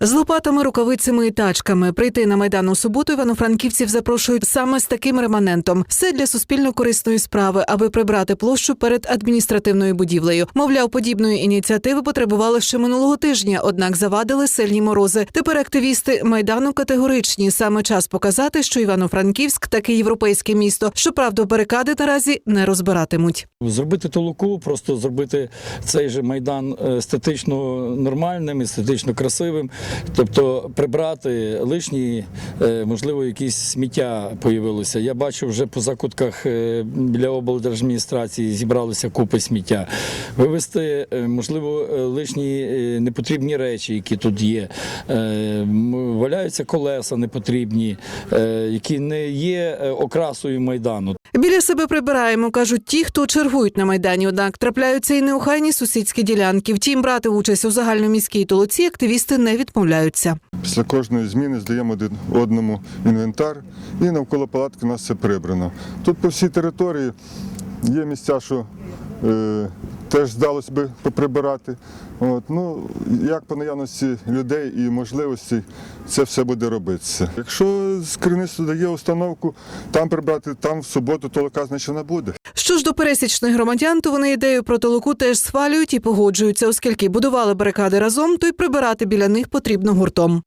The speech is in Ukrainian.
З лопатами, рукавицями і тачками прийти на майдан у суботу івано-франківців запрошують саме з таким реманентом. Все для суспільно корисної справи, аби прибрати площу перед адміністративною будівлею. Мовляв, подібної ініціативи потребували ще минулого тижня, однак завадили сильні морози. Тепер активісти майдану категоричні. Саме час показати, що Івано-Франківськ таке європейське місто. Щоправда, барикади наразі не розбиратимуть. Зробити толоку, просто зробити цей же майдан е, естетично нормальним, естетично красивим, тобто прибрати лишні, е, можливо, якісь сміття появилося. Я бачу вже по закутках е, біля облдержадміністрації зібралися купи сміття. Вивезти, е, можливо, е, лишні е, непотрібні речі, які тут є. Е, Валяються колеса непотрібні, е, які не є е, окрасою майдану. Біля себе прибираємо, кажуть ті, хто чергують на майдані. Однак трапляються і неохайні сусідські ділянки. Втім, брати участь у загальноміській толоці активісти не відмовляються. Після кожної зміни здаємо один одному інвентар і навколо палатки у нас все прибрано. Тут по всій території є місця, що е, теж здалося би поприбирати. От, ну, як по наявності людей і можливостей це все буде робитися. Якщо з керівництва дає установку там прибрати, там в суботу толока, значить вона буде. Що ж до пересічних громадян, то вони ідею про толоку теж схвалюють і погоджуються, оскільки будували барикади разом, то й прибирати біля них потрібно гуртом.